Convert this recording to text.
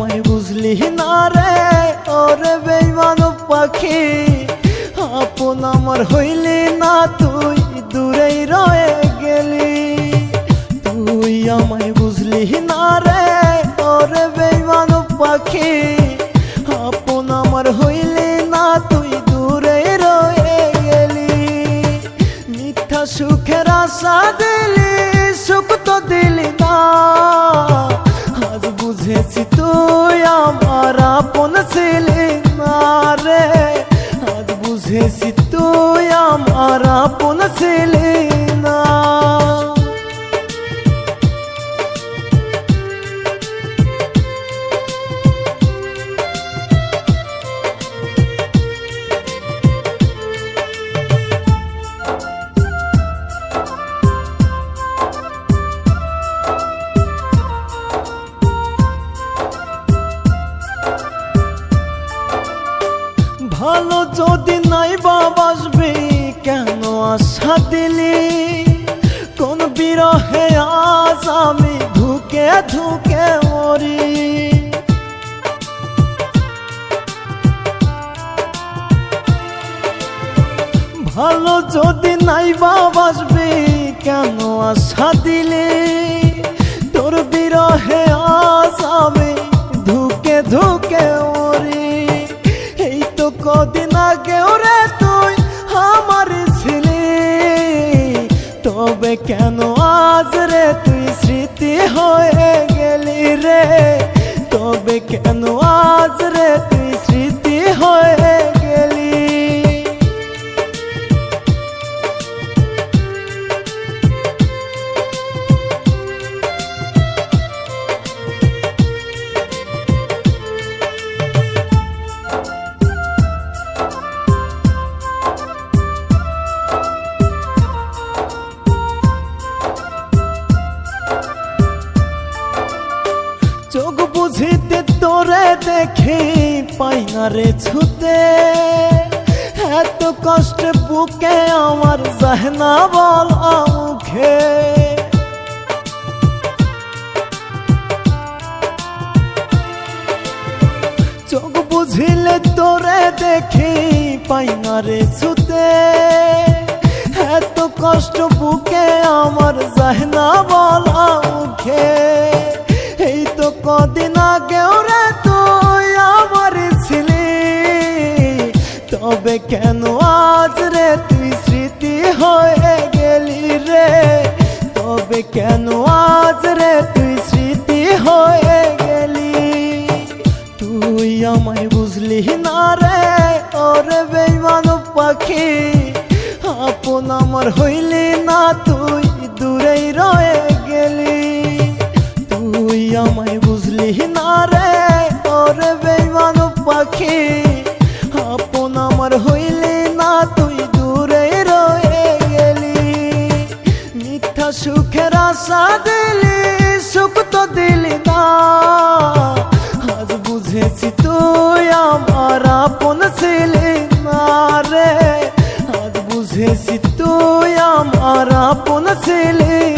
বুঝলি না রে? ওরে বেইমান পাখি, আপন আমার হইলি না, তুই দূরেই রয়ে গেলি। তুই আমায় বুঝলি না রে? ওরে বেইমান পাখি, আপন আমার হইলি না, তুই দূরে রয়ে গেলি। মিথ্যা সুখের আশা দিলি না। ভালো যদি নাই বাসবি আশা দিলি, কোন বিরহে আজ আমি ধুকে ধুকে মরি। ভালো যদি নাই বাসবি, কেন আশা দিলি? তোর বিরহে আজ আমি তবে কেন? আজ রে তুই স্মৃতি হয়ে গেলি রে। তবে কেন আজ রে চোখ বুঝিতে তোরে দেখি পাই না রে ছুতে। এত কষ্ট বুকে আমার জাহনা বল মুখে চোখ বুঝিলে তোরে দেখি পাই না রে ছুতে। এত কষ্ট বুকে আমার জাহনা তবে কেন? আজ রে তুই স্মৃতি হয়ে গেলি রে। তবে কেন আজ রে তুই স্মৃতি হয়ে গেলি? তুই আমায় বুঝলি না রে? ওরে বেইমান পাখি, আপন আমার হইলি না, তুই দূরেই রয়ে গেলি। তুই আমায় বুঝলি না রে? ওরে বেইমান পাখি মিথ্যা সুখের আশা দিলি সুখ তো দিলি না আজ বুঝেছি তুই আমার আপন ছিলি না রে আজ বুঝেছি তুই আমার আপন ছিলি না